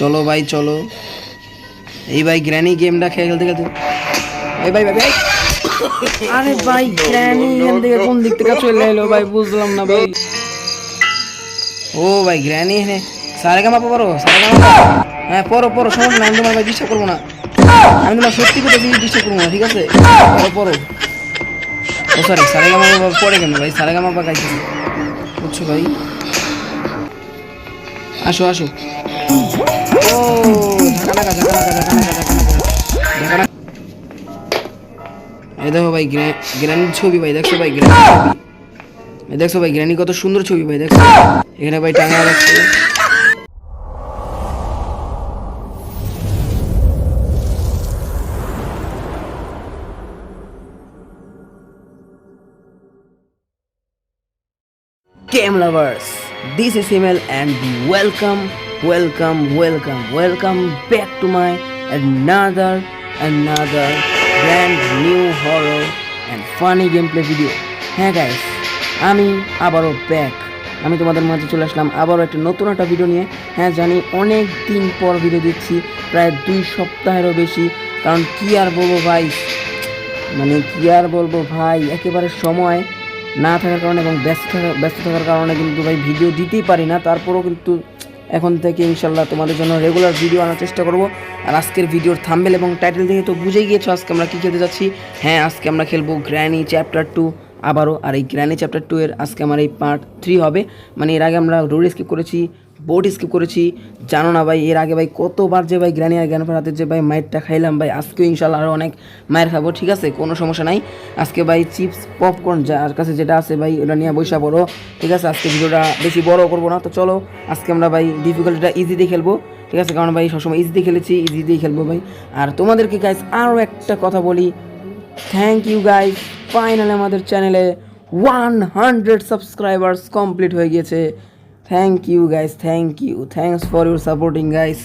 চলো ভাই চলো। এই ভাই গ্র্যানি গেমটা খেলতে খেলতে। এই ভাই ভাই আরে ভাই গ্র্যানি এখান থেকে কোন দিক থেকে চলে এলো ভাই? বুঝলাম না ভাই। ও ভাই গ্র্যানি হ্যাঁ সারে গামা পড়ো সারে গামা হ্যাঁ পড়ো পড়ো সমস্যা না আমি তোমার ভাই ডিস্টার্ব করব না। আমি তোমার সত্যি কথা দিয়ে ডিস্টার্ব করব না ঠিক আছে? পড়ো পড়ো ও সরি সারে গামা পড়ে কেন ভাই? সারে গামা গাইতেছে বুঝছ ভাই? আসো আসো। ও ঝাঁকা লাগা ঝাঁকা লাগা ঝাঁকা লাগা ঝাঁকা লাগা ঝাঁকা লাগা এই দেখো ভাই গ্র্যানির ছবি ভাই দেখছ ভাই গ্র্যানির ছবি? দেখছ ভাই গ্র্যানি কত সুন্দর ছবি ভাই দেখছ? এখানে ভাই টাঙা রাখছে Game lovers, this is Emil and welcome, welcome, welcome, welcome back to my another, another brand new horror and funny gameplay video. হ্যাঁ গাইস আমি আবারও ব্যাক আমি তোমাদের মাঝে চলে আসলাম আবারও একটা নতুন একটা ভিডিও নিয়ে। হ্যাঁ জানি অনেক দিন পর ভিডিও দিচ্ছি প্রায় দুই সপ্তাহেরও বেশি। কারণ কি আর বলব ভাই? মানে কি আর বলব ভাই? একেবারে সময় না থাকার কারণে এবং ব্যস্ত ব্যস্ত থাকার কারণে কিন্তু ভাই ভিডিও দিতেই পারি না। তারপরেও কিন্তু এখন থেকে ইনশাল্লাহ তোমাদের জন্য রেগুলার ভিডিও আনার চেষ্টা করব। আর আজকের ভিডিওর থাম্বেল এবং টাইটেল দেখে তো বুঝেই গিয়েছো আজকে আমরা কী খেলতে যাচ্ছি। হ্যাঁ আজকে আমরা খেলব গ্র্যানি চ্যাপ্টার টু আবারও। আর এই গ্র্যানি চ্যাপ্টার টু এর আজকে আমার এই পার্ট থ্রি হবে। মানে এর আগে আমরা রোড স্কিপ করেছি। বোট স্কিপ করেছি। জানো না ভাই, এর আগে ভাই কতবার যে ভাই গ্রানি আর জ্ঞানফার হাতে যে ভাই মায়েরটা খাইলাম ভাই, আজকেও ইনশাল্লাহ আরও অনেক মায়ের খাব, ঠিক আছে? কোনো সমস্যা নাই। আজকে ভাই চিপস পপকর্ন যার কাছে যেটা আছে ভাই, ওটা নিয়ে বৈশা পড়ো, ঠিক আছে? আজকে ভিডিওটা বেশি বড় করব না, তো চলো, আজকে আমরা ভাই ডিফিকাল্টিটা ইজিতে খেলব, ঠিক আছে? কারণ ভাই সবসময় ইজিতে খেলেছি ইজিতেই খেলব ভাই। আর তোমাদেরকে গাইস আরও একটা কথা বলি থ্যাংক ইউ গাইস ফাইনালি আমাদের চ্যানেলে ওয়ান হান্ড্রেড সাবস্ক্রাইবার্স কমপ্লিট হয়ে গিয়েছে। Thank you guys thank you thanks for your supporting guys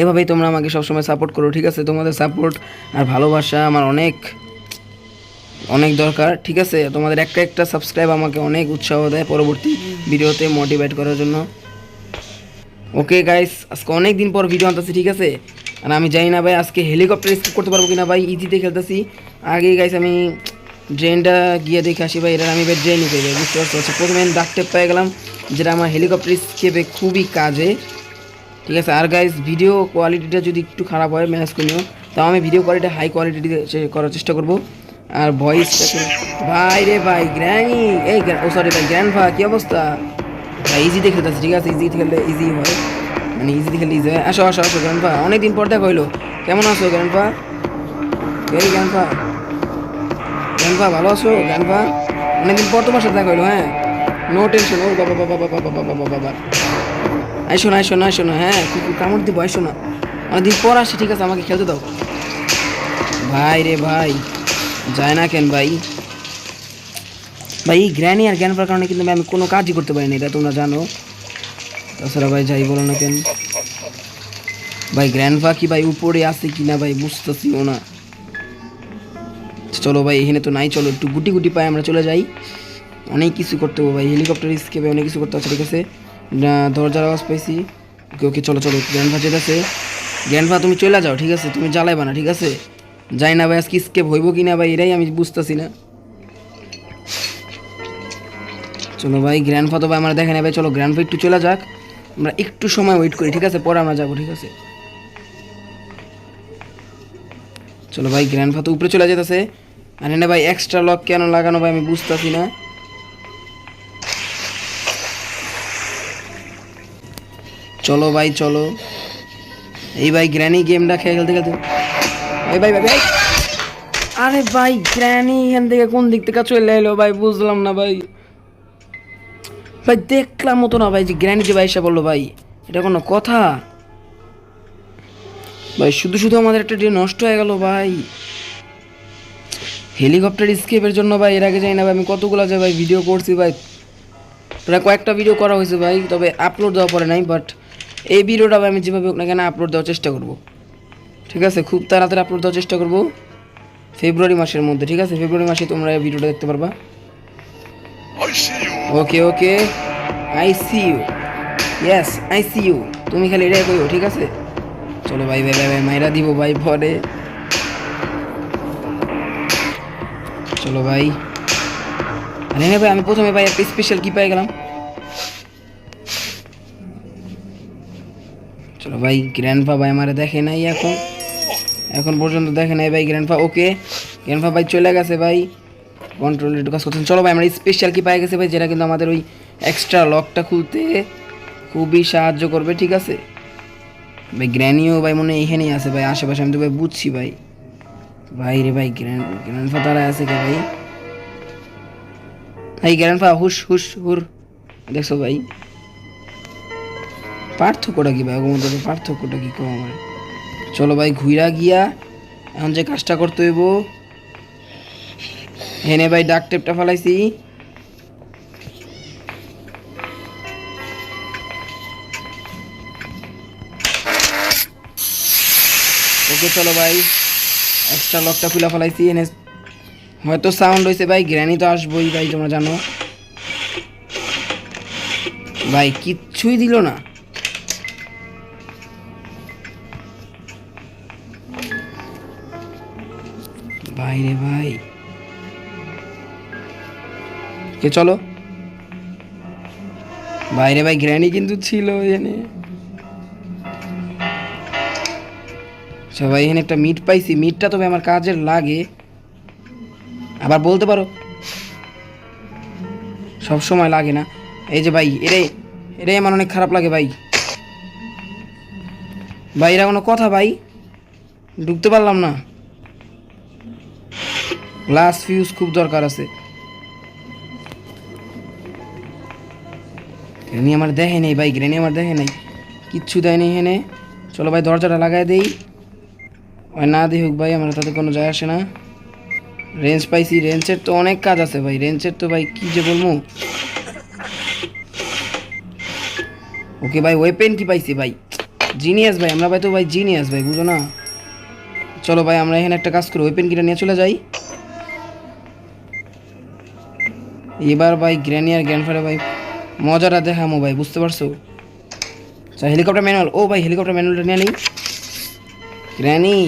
এভাবেই তোমরা আমাকে সবসময় সাপোর্ট করো, ঠিক আছে? তোমাদের সাপোর্ট আর ভালোবাসা আমার অনেক অনেক দরকার, ঠিক আছে? তোমাদের একটা একটা সাবস্ক্রাইব আমাকে অনেক উৎসাহ দেয় পরবর্তী ভিডিওতে মোটিভেট করার জন্য। ওকে গাইস আজকে অনেক দিন পর ভিডিও আনতেছি, ঠিক আছে? আর আমি জানি না ভাই, আজকে হেলিকপ্টার স্কিপ করতে পারব কিনা ভাই ইজিতে খেলতেছি। আগে গাইস আমি ড্রেনটা গিয়ে দেখে আসি ভাই এটা আমি এবার ড্রেনই পেয়ে যাই, বুঝতে পারছ? প্রথমে আমি পেয়ে গেলাম, যেটা আমার হেলিকপ্টার স্কেপে খুবই কাজে। ঠিক আছে? আর গাইস ভিডিও কোয়ালিটিটা যদি একটু খারাপ হয় ম্যানেজ করে নিও, তাও আমি ভিডিও কোয়ালিটি হাই কোয়ালিটি করার চেষ্টা করব। আর ভয়েসটাকে ভাই রে ভাই গ্র্যানি এই ও সরি ভাই গ্র্যান্ড ভা কী অবস্থা? ভাই ইজিতে খেলতেছে ঠিক আছে? ইজি খেললে ইজি হয়। মানে ইজিতে খেললে ইজি হয়। আসো আসো আসো গ্র্যান্ড ভা অনেকদিন পর দেখা হইল। কেমন আছো গ্র্যান্ড ভা এই গ্র্যান্ড ভা গ্র্যান্ড ভালো আছো? গ্র্যান্ড ভা অনেকদিন পর তোমার সাথে দেখা হইল হ্যাঁ? নো টেনশন ও বাবা বাবা বাবা বাবা বাবা বাবা আইসো না আইসো না আইসো না হ্যাঁ? কুকুর কামড় দিব, আইসো না। অনেকদিন পর আসি ঠিক আছে, আমাকে খেলতে দাও। ভাই রে ভাই, যায় না কেন ভাই? ভাই, এই গ্র্যানি আর জ্ঞান কারণে কিন্তু আমি কোনো কাজই করতে পারি না, এটা তোমরা জানো। তাছাড়া ভাই, যাই বলো না কেন? ভাই গ্র্যান্ডফা কি ভাই উপরে আছে কি না ভাই, বুঝতেছিও না। চলো ভাই, এখানে তো নাই, চলো একটু গুটি গুটি পায়ে আমরা চলে যাই। অনেক কিছু করতে হবে ভাই হেলিকপ্টার স্কেপে অনেক কিছু করতে হচ্ছে ঠিক আছে? দরজার আওয়াজ পাইছি। ওকে ওকে চলো চলো গ্র্যান্ডফা যেতেছে। গ্র্যান্ডফা তুমি চলে যাও, ঠিক আছে? তুমি জ্বালাইবা না, ঠিক আছে? যাই না ভাই, আজকে স্কেপ হইব কি না ভাই এটাই আমি বুঝতেছি না। চলো ভাই গ্র্যান্ডফা তো ভাই আমরা দেখে নেবে চলো গ্র্যান্ডফা একটু চলে যাক। আমরা একটু সময় ওয়েট করি, ঠিক আছে? পরে আমরা যাব, ঠিক আছে? চলো ভাই গ্র্যান্ডফা তো উপরে চলে যেতেছে। আর এনে ভাই এক্সট্রা লক কেন লাগানো ভাই আমি বুঝতেছি না। চলো ভাই, চলো। এই ভাই গ্র্যানি গেমটা খেয়ে খেলতে খেলতে ভাই ভাই ভাই। আরে ভাই গ্র্যানি এখান থেকে কোন দিক থেকে চলে এলো ভাই, বুঝলাম না ভাই। ভাই, দেখলাম মতো না ভাই যে গ্র্যানি যে ভাই এসে বলল ভাই, এটা কোনো কথা? ভাই, শুধু শুধু আমাদের একটা ডে নষ্ট হয়ে গেল ভাই। হেলিকপ্টার স্কেপের জন্য ভাই এর আগে যাই না ভাই আমি কতগুলো যে ভাই ভিডিও করছি ভাই। প্রায় কয়েকটা ভিডিও করা হয়েছে ভাই তবে আপলোড দেওয়া পরে নাই বাট এই ভিডিওটা ভাই আমি যেভাবে হোক না কেন আপলোড দেওয়ার চেষ্টা করব। ঠিক আছে? খুব তাড়াতাড়ি আপলোড দেওয়ার চেষ্টা করব। ফেব্রুয়ারি মাসের মধ্যে ঠিক আছে? ফেব্রুয়ারি মাসে তোমরা এই ভিডিওটা দেখতে পারবা. Okay okay I see you yes I see you তুমি খালি এটাই কইও ঠিক আছে? চলো ভাই ভাই ভাই ভাই মাইরা দিব ভাই পরে। চলো ভাই। আরে ভাই, আমি প্রথমে ভাই একটা স্পেশাল কি পেয়ে গেলাম। চলো ভাই গ্র্যান্ডপা ভাই আমারে দেখে নাই এখন। এখন পর্যন্ত দেখে নাই ভাই গ্র্যান্ডপা ওকে। গ্র্যান্ডপা ভাই চলে গেছে ভাই। কন্ট্রোল একটু কাজ করছেন। চলো ভাই, আমরা স্পেশাল কি পেয়ে গেছে ভাই, যেটা কিন্তু আমাদের ওই এক্সট্রা লকটা খুলতে খুবই সাহায্য করবে, ঠিক আছে? ভাই গ্র্যানিও ভাই মনে এখানেই আছে ভাই, আশেপাশে আমি তো ভাই বুঝছি ভাই। ভাই রে ভাই গ্র্যান্ড গ্র্যান্ডফা আছে কে ভাই? ভাই গ্র্যান্ডফা হুর। দেখছ ভাই? পার্থক্যটা কি ভাই? তো পার্থক্যটা কি কম আমার? চলো ভাই, ঘুইরা গিয়া এখন যে কাজটা করতে হইব। হেনে ভাই, ডাক টেপটা ফেলাইছি। ওকে, চলো ভাই। এক্সট্রা লকটা খুলে ফেলাইছি, এনে হয়তো সাউন্ড হয়েছে ভাই গ্র্যানি তো আসবোই, ভাই, তোমরা জানো। ভাই, কিচ্ছুই দিল না। ভাই রে ভাই। কে, চলো। বাইরে ভাই গ্র্যানি কিন্তু ছিল এখানে সবাই এখানে একটা মিট পাইছি মিটটা তবে আমার কাজের লাগে। আবার বলতে পারো, সব সময় লাগে না। এই যে ভাই এটাই এটাই আমার অনেক খারাপ লাগে ভাই। ভাই, এরা কোনো কথা ভাই, ঢুকতে পারলাম না। গ্লাস ফিউজ খুব দরকার আছে। গ্রেনি আমার দেখে নেই ভাই, গ্রেনি আমার দেখে নেই। কিচ্ছু দেয়নি এখানে। চলো ভাই, দরজাটা লাগাই দেই। না দিই হোক ভাই, আমার তাতে কোনো যায় আসে না। রেঞ্জ পাইছি রেঞ্জের তো অনেক কাজ আছে ভাই। রেঞ্জের তো ভাই কি যে বলব? ওকে ভাই ওয়েপেন কি পাইছি ভাই? জিনিয়াস ভাই, আমরা ভাই তো ভাই জিনিয়াস ভাই, বুঝো না? চলো ভাই, আমরা এখানে একটা কাজ করি ওয়েপেন কিটা নিয়ে চলে যাই। এবার ভাই গ্র্যানি আর গ্র্যান্ডফাদার ভাই, মজাটা দেখামো ভাই, বুঝতে পারছ? আচ্ছা হেলিকপ্টার ম্যানুয়াল ও ভাই হেলিকপ্টার ম্যানুয়ালটা নিয়ে নিই। গ্র্যানি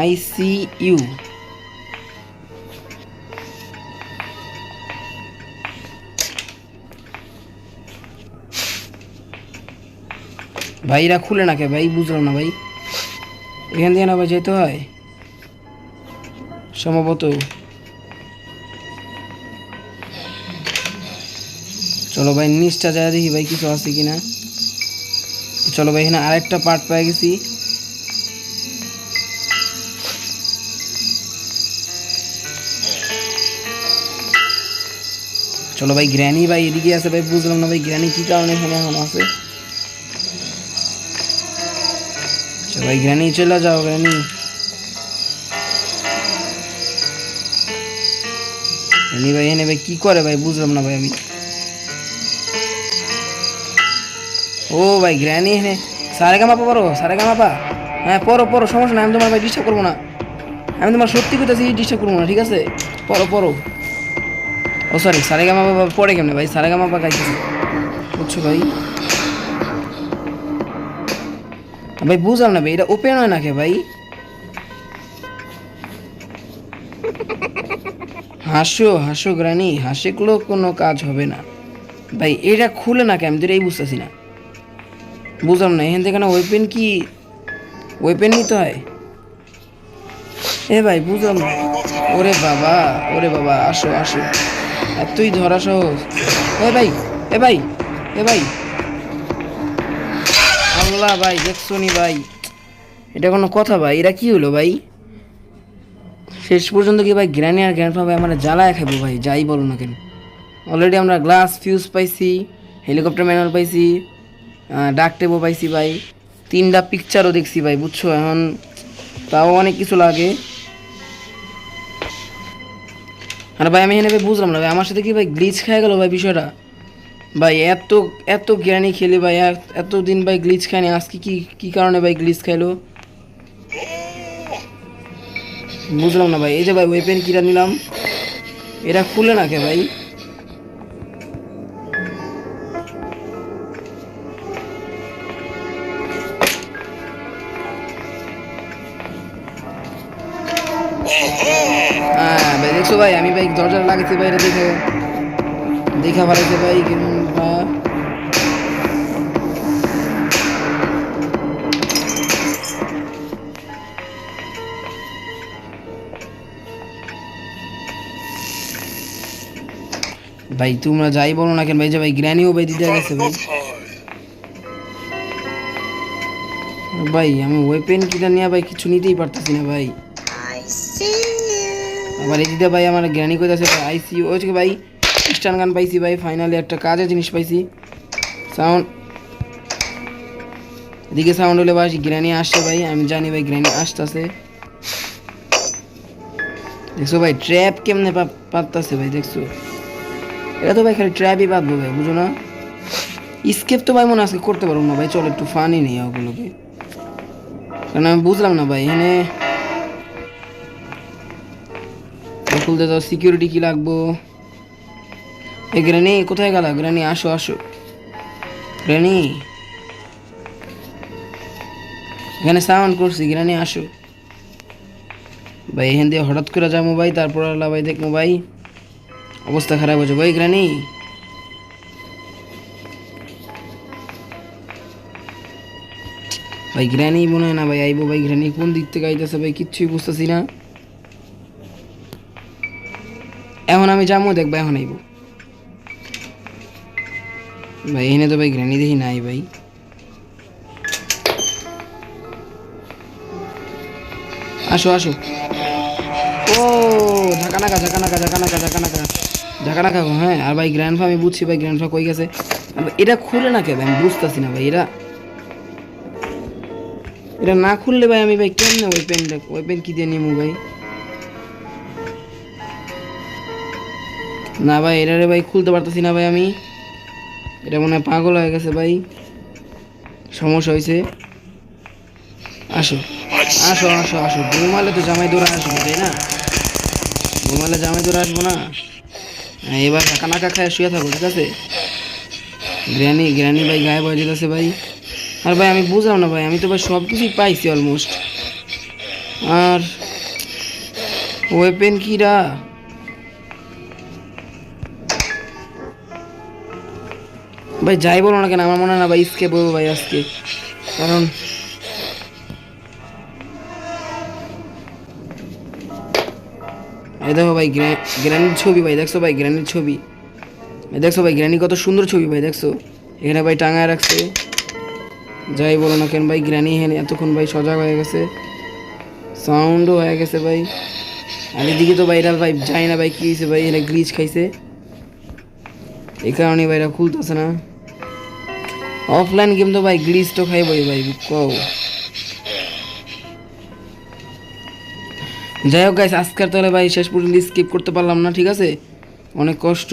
আই সি ইউ ভাইরা খুলে না কে ভাই? বুঝলাম না ভাই? এখান থেকে না ভাই যেতে হয়? সম্ভবত। চলো ভাই, নিচটা যায় দেখি ভাই, কিছু আছে কিনা। চলো ভাই, এখানে আরেকটা পার্ট পেয়ে গেছি। চলো ভাই, গ্র্যানি ভাই এদিকে আছে ভাই, বুঝলাম না ভাই গ্র্যানি কি কারণে এখানে এখন আছে। চলো ভাই, গ্র্যানি চলে যাও, গ্র্যানি। গ্র্যানি ভাই এনে ভাই কি করে ভাই, বুঝলাম না ভাই আমি। ও ভাই, গ্র্যানি এনে সারে পড়ো সারে হ্যাঁ পড়ো পড়ো সমস্যা নাই, আমি তোমার ভাই ডিস্টার্ব করব না। আমি তোমার সত্যি কথা ডিস্টার্ব করব না, ঠিক আছে? পড়ো পড়ো ও সরি সারে গামা বাবা পড়ে কেমনে ভাই? সারে গামা পা গাইতেছি বুঝছ ভাই? ভাই বুঝলাম না ভাই, এটা ওপেন হয় না কে ভাই? হাসো হাসো গ্রানি হাসিগুলো কোনো কাজ হবে না। ভাই, এটা খুলে না কে আমি তো এটাই বুঝতেছি না। বুঝলাম না, এখান থেকে না ওয়েপেন কি? ওয়েপেন নিতে হয়? এ ভাই বুঝলাম না। ওরে বাবা ওরে বাবা, আসো আসো। এতই ধরা সহজ। এ ভাই এ ভাই এ ভাই। আল্লাহ ভাই, দেখছ নি ভাই? এটা কোনো কথা ভাই, এটা কি হলো ভাই? শেষ পর্যন্ত কি ভাই গ্র্যানি আর গ্র্যান্ডফা ভাই আমরা জ্বালায় খাব ভাই, যাই বলো না কেন? অলরেডি আমরা গ্লাস ফিউজ পাইছি হেলিকপ্টার ম্যানুয়াল পাইছি ডাক টেবও পাইছি ভাই। তিনটা পিকচারও দেখছি ভাই, বুঝছ? এখন তাও অনেক কিছু লাগে। আর ভাই আমি এখানে ভাই বুঝলাম না ভাই আমার সাথে কি ভাই গ্লিচ খায় গেল ভাই বিষয়টা? ভাই এত এত জ্ঞানী খেলে ভাই এত দিন ভাই গ্লিচ খায়নি আজকে কি কি কারণে ভাই গ্লিচ খাইলো? বুঝলাম না ভাই এই যে ভাই ওয়েপেন কিরা নিলাম এরা খুলে না কে ভাই। Oh, দেখছ ভাই, আমি ভাই দরজা লাগাইছি ভাই, এটা দেখে। দেখা ভালাইছে ভাই কিংবা ভাই। তোমরা যাই বলো না কেন ভাই, যে ভাই গ্র্যানিও ভাই দিতে গেছে ভাই। ভাই, আমি ওয়েপেন কিটা নিয়ে ভাই কিছু নিতেই পারতেছি না ভাই. আবার এদিকে ভাই আমার জ্ঞানী কইতাছে ভাই, আইসি ওই যে ভাই স্টান গান পাইছি ভাই ফাইনালি একটা কাজের জিনিস পাইছি। সাউন্ড এদিকে সাউন্ড হলে ভাই গ্র্যানি আসছে ভাই, আমি জানি ভাই গ্র্যানি আসতেছে। দেখছ ভাই ট্র্যাপ কেমনে পাততাছে ভাই, দেখছ? এটা তো ভাই খালি ট্র্যাপই পাতবো ভাই, বুঝো না? স্কেপ তো ভাই মনে আজকে করতে পারব না ভাই, চলো একটু ফানি নেই ওগুলোকে। কারণ আমি বুঝলাম না ভাই, এখানে খুলতে তো সিকিউরিটি কি লাগবো? এ গ্রানি, কোথায় গেল? গ্রানি, আসো আসো। গ্রানি। এখানে সাউন্ড করছি, গ্রানি, আসো। ভাই, এখান দিয়ে হঠাৎ করে যাব ভাই, তারপর আল্লাহ ভাই দেখব ভাই। অবস্থা খারাপ হয়েছে। ভাই, গ্রানি। ভাই, গ্রানি মনে হয় না ভাই, আইবো ভাই, গ্রানি কোন দিক থেকে আইতেছে ভাই, কিচ্ছুই বুঝতেছি না। এখন আমি যাব দেখব এখন আইব। ভাই এখানে তো ভাই গ্রানি দেখি নাই ভাই। আসো আসো। ও ঝাঁকা নাকা ঝাঁকা নাকা ঝাঁকা নাকা ঝাঁকা নাকা ঝাঁকা নাকা হ্যাঁ? আর ভাই, গ্র্যান্ড আমি বুঝছি ভাই, গ্র্যান্ড কই গেছে। এটা খুলে না কে ভাই? আমি বুঝতেছি না ভাই, এটা এটা না খুললে ভাই, আমি ভাই কেমনে ওই পেনটা ওই পেন কি দিয়ে নিমু ভাই? না ভাই এটারে ভাই খুলতে পারতেছি না ভাই আমি। এটা মনে হয় পাগল হয়ে গেছে ভাই। সমস্যা হয়েছে আসো। আসো আসো আসো। ঘুমালে তো জামাই দৌড়ে আসব তাই না? ঘুমালে জামাই দৌড়ে আসব না? হ্যাঁ, এবার কাকা নাকা খায় শুয়ে থাকো ঠিক আছে? গ্র্যানি গ্র্যানি ভাই গায়ে বয়ে যেতেছে ভাই। আর ভাই আমি বুঝলাম না ভাই আমি তো ভাই সব কিছুই পাইছি অলমোস্ট আর ওয়েপেন কিরা ভাই, যাই বলো না কেন, আমার মনে হয় না ভাই স্কেপ বলব ভাই, আজকে। কারণ এই দেখো ভাই গ্র্যানির ছবি ভাই, দেখছ ভাই গ্র্যানির ছবি? দেখছ ভাই গ্র্যানি কত সুন্দর ছবি ভাই, দেখছ? এখানে ভাই টাঙায় রাখছে। যাই বলো না কেন ভাই গ্র্যানি এখানে এতক্ষণ ভাই সজাগ হয়ে গেছে। সাউন্ডও হয়ে গেছে ভাই। আর এদিকে তো ভাই ভাই যাই না ভাই, কি হয়েছে ভাই এটা গ্লিচ খাইছে। এই কারণে ভাই এটা খুলতেছে না। অফলাইন গেম তো ভাই গ্লিচ তো খাইবই ভাই, কও। যাই হোক গাইস আজকের তাহলে ভাই শেষ পর্যন্ত স্কিপ করতে পারলাম না, ঠিক আছে? অনেক কষ্ট।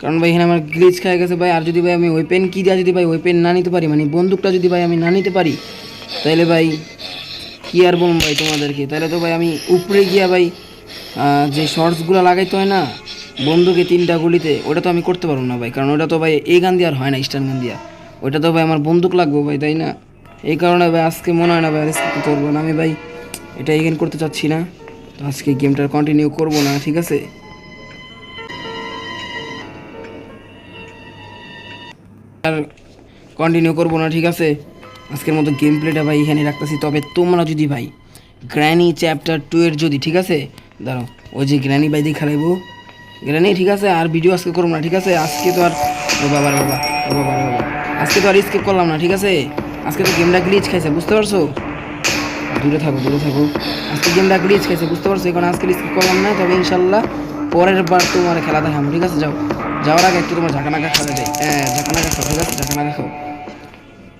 কারণ ভাই এখানে আমার গ্লিচ খেয়ে গেছে ভাই, আর যদি ভাই আমি ওয়েপেন কি দেওয়া যদি ভাই ওয়েপেন না নিতে পারি মানে বন্দুকটা যদি ভাই আমি না নিতে পারি তাহলে ভাই কি আর বলব ভাই তোমাদেরকে? তাহলে তো ভাই আমি উপরে গিয়া ভাই যে শর্টসগুলো লাগাইতে হয় না, বন্দুকে তিনটা গুলিতে, ওটা তো আমি করতে পারব না ভাই, কারণ ওটা তো ভাই এই গান দিয়ে আর হয় না স্টান গান দিয়া। ওটা তো ভাই আমার বন্দুক লাগবে ভাই, তাই না? এই কারণে ভাই আজকে মনে হয় না ভাই রিস্ক করব না। আমি ভাই এটা এগেন করতে চাচ্ছি না। তো আজকে গেমটা কন্টিনিউ করব না, ঠিক আছে? আর কন্টিনিউ করব না, ঠিক আছে? আজকের মতো গেম প্লেটা ভাই এখানে রাখতেছি। তবে তোমরা যদি ভাই গ্র্যানি চ্যাপ্টার টু এর যদি, ঠিক আছে? দাঁড়াও, ওই যে গ্র্যানি ভাই দিয়ে খেলাইবো গ্র্যানি ঠিক আছে? আর ভিডিও আজকে করব না, ঠিক আছে? আজকে তো আর ও বাবা বাবা বাবা বাবা। আজকে তো আর স্কিপ করলাম না, ঠিক আছে? আজকে তো গেমটা গ্লিচ খাইছে, বুঝতে পারছ? দূরে থাকো দূরে থাকো। আজকে গেমটা গ্লিচ খাইছে, বুঝতে পারছ? এখন আজকে স্কিপ করলাম না, তবে ইনশাল্লাহ পরের বার তোমার খেলা দেখাম ঠিক আছে? যাও। যাওয়ার আগে একটু তোমার ঝাঁকানাকা খাওয়া যায় হ্যাঁ ঝাঁকানাকা খাও ঠিক আছে? ঝাঁকানাকা খাও।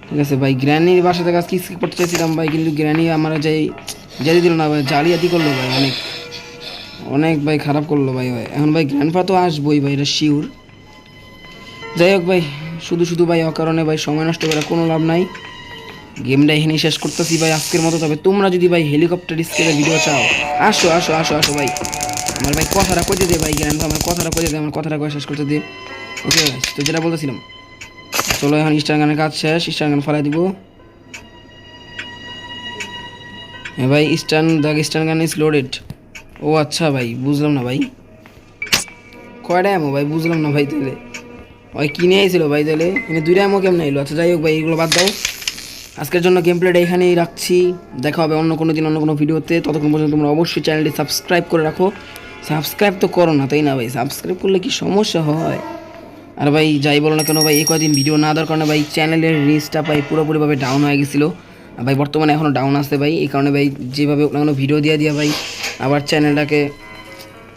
ঠিক আছে, ভাই গ্র্যানির বাসা থেকে আজকে স্কিপ করতে চাইছিলাম, ভাই, কিন্তু গ্র্যানি আমার যাই যেতে দিল না, ভাই, জালিয়াতি করল, ভাই, অনেক। অনেক, ভাই, খারাপ করল, ভাই ভাই। এখন, ভাই গ্র্যান্ডপা তো আসবোই, ভাই, এটা শিওর যাই হোক, ভাই শুধু শুধু ভাই, অকারণে ভাই, সময় নষ্ট করার কোনো লাভ নাই। গেমটা এখানেই শেষ করতেছি ভাই, আজকের মতো। তবে তোমরা যদি ভাই, হেলিকপ্টার স্কেলে ভিডিও চাও, আসো আসো আসো আসো ভাই। আমার ভাই কথাটা কইতে দে ভাই গ্র্যান্ড আমার কথাটা কইতে দে, আমার কথাটা কয়ে শেষ করতে দে। ওকে তো যেটা বলতেছিলাম। চলো এখন ইনস্টাগ্রামের কাজ শেষ ইনস্টাগ্রাম ফেলাই দিব। হ্যাঁ ভাই eastern the eastern gun is loaded ও আচ্ছা ভাই, বুঝলাম না ভাই। কয়টা এমো ভাই, বুঝলাম না ভাই তাহলে। ওই কিনে আইছিল ভাই তাহলে। এনে দুইটা এমো কেমন এলো আচ্ছা যাই হোক ভাই, এগুলো বাদ দাও। আজকের জন্য গেম প্লেটা এখানেই রাখছি। দেখা হবে অন্য কোনো দিন, অন্য কোনো ভিডিওতে। ততক্ষণ পর্যন্ত তোমরা অবশ্যই চ্যানেলটি সাবস্ক্রাইব করে রাখো। সাবস্ক্রাইব তো করো না, তাই না ভাই? সাবস্ক্রাইব করলে কি সমস্যা হয়? আর ভাই, যাই বলো না কেন ভাই, এই কয়দিন ভিডিও না দেওয়ার কারণে ভাই চ্যানেলের রিচটা ভাই পুরোপুরিভাবে ডাউন হয়ে গেছিল। ভাই, বর্তমানে এখনও ডাউন আছে ভাই। এই কারণে ভাই, যেভাবে হোক না ভিডিও দিয়ে দিয়ে ভাই, আবার চ্যানেলটাকে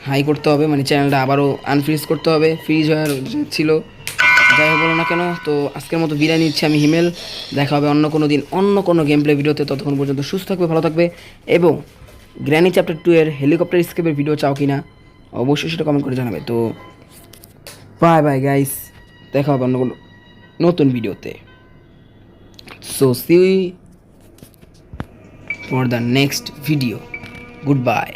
হাই করতে হবে। মানে চ্যানেলটা আবারও আনফ্রিজ করতে হবে। ফ্রিজ হওয়ার ছিল যাই হোক বলো না কেন, তো আজকের মতো বিদায় নিচ্ছি আমি হিমেল। দেখা হবে অন্য কোনো দিন, অন্য কোনো গেম প্লে ভিডিওতে। ততক্ষণ পর্যন্ত সুস্থ থাকবে, ভালো থাকবে। এবং গ্র্যানি চ্যাপ্টার টু এর হেলিকপ্টার স্কেপের ভিডিও চাও কি না অবশ্যই সেটা কমেন্ট করে জানাবে। তো বাই বাই গাইস দেখা হবে অন্য কোনো নতুন ভিডিওতে। So see for the next video goodbye